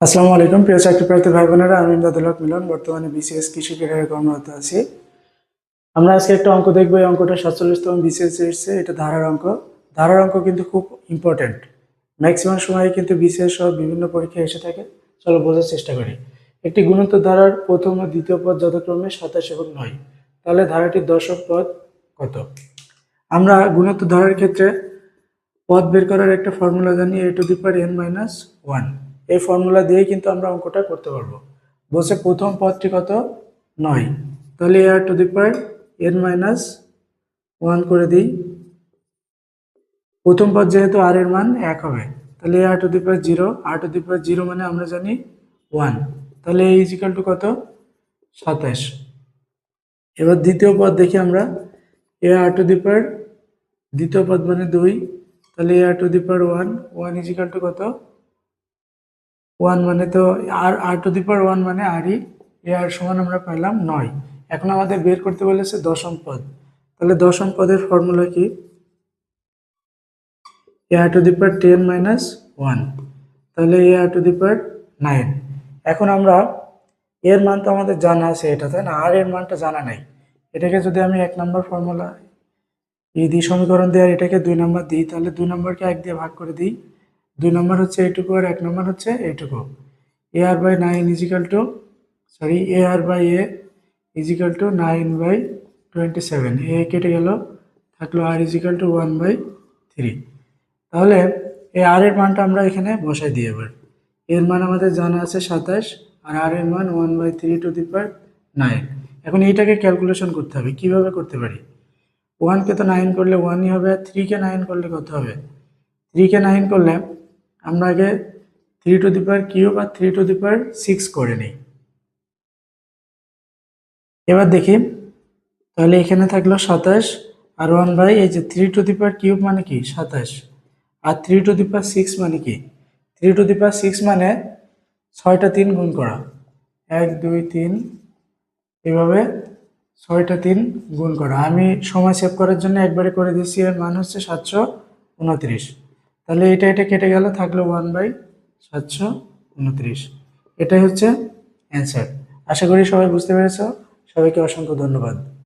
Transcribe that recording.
আসসালামু আলাইকুম, প্রিয় চাকরি প্রার্থী ভাই বোনেরা আমি ইমদাদুল হক মিলন, বর্তমানে বিসিএস কৃষি ক্যারিয়ারে কর্মরত আছি। আমরা আজকে একটা অঙ্ক দেখব। এই অঙ্কটা সাতচল্লিশতম বিসিএস এসছে এটা ধারার অঙ্ক। ধারার অঙ্ক কিন্তু খুব ইম্পর্ট্যান্ট ম্যাক্সিমাম সময় কিন্তু বিসিএস সহ বিভিন্ন পরীক্ষা এসে থাকে। চলো বোঝার চেষ্টা করি। একটি গুণোত্তর ধারার প্রথম ও দ্বিতীয় পদ যথাক্রমে সাতাশ এবং নয়। তাহলে ধারাটির দশক পদ কত? আমরা গুণোত্তর ধারার ক্ষেত্রে পদ বের করার একটা ফর্মুলা জানি। A to the power n minus one এই ফর্মুলা দিয়ে কিন্তু আমরা অঙ্কটা করতে পারব। বলছে প্রথম পদটি কত? নয়। তাহলে a r to the power n minus one করে দিই। প্রথম পদ যেহেতু আর এর মান এক হবে, তাহলে a r to the power zero r to the power zero মানে আমরা জানি ওয়ান তাহলে এই ইজিক্যাল টু কত? সাতাশ। এবার দ্বিতীয় পদ দেখি আমরা। এ আর টু দি পাওয়ার দ্বিতীয় পদ মানে দুই। তাহলে a r to the power one one equal to কত? ওয়ান মানে তো আর আর টু দি পাওয়ার ওয়ান মানে আরই এ আর সমান আমরা পেলাম নয়। এখন আমাদের বের করতে বলেছে দশম পদ। তাহলে দশম পদের ফর্মুলা কি? A r to the power ten minus one. তাহলে a r to the power nine. এখন আমরা এর মান তো আমাদের জানা আছে এটা, তাই না? আর এর মানটা জানা নাই। এটাকে যদি আমি এক নম্বর ফর্মুলা, এই দিই সমীকরণ দিয়ে আর এটাকে দুই নম্বর দিই, তাহলে দুই নম্বরকে এক দিয়ে ভাগ করে দিই। দুই নম্বর হচ্ছে এইটুকু আর এক নম্বর হচ্ছে এইটুকু a r by nine equal to sorry a r by a equal to nine by twenty seven a কেটে গেল, থাকল r equal to one by three তাহলে এই আর এর মানটা আমরা এখানে বসাই দিই এবার। এর মান আমাদের জানা আছে সাতাশ, আর আর এর মান one by three to the power nine এখন এইটাকে ক্যালকুলেশন করতে হবে, কীভাবে করতে পারি? ওয়ানকে তো নাইন করলে ওয়ানই হবে, আর থ্রিকে নাইন করলে কত হবে? থ্রিকে নাইন করলে আমরা আগে three to the power cube R three to the power six করে নিই। এবার দেখি, তাহলে এখানে থাকল সাতাশ, আর ওয়ান বাই এই যে three to the power cube মানে কি? সাতাশ। আর three to the power six মানে কি? Three to the power six মানে ছয়টা তিন গুণ করা। এক, দুই, তিন, এভাবে ছয়টা তিন গুণ করা। আমি সময় সেভ করার জন্য একবারে করে দিয়েছি, এর মান হচ্ছে সাতশো উনত্রিশ। তাহলে এটা এটা কেটে গেল, থাকল ওয়ান বাই সাতশো উনত্রিশ। এটাই হচ্ছে অ্যান্সার আশা করি সবাই বুঝতে পেরেছ। সবাইকে অসংখ্য ধন্যবাদ।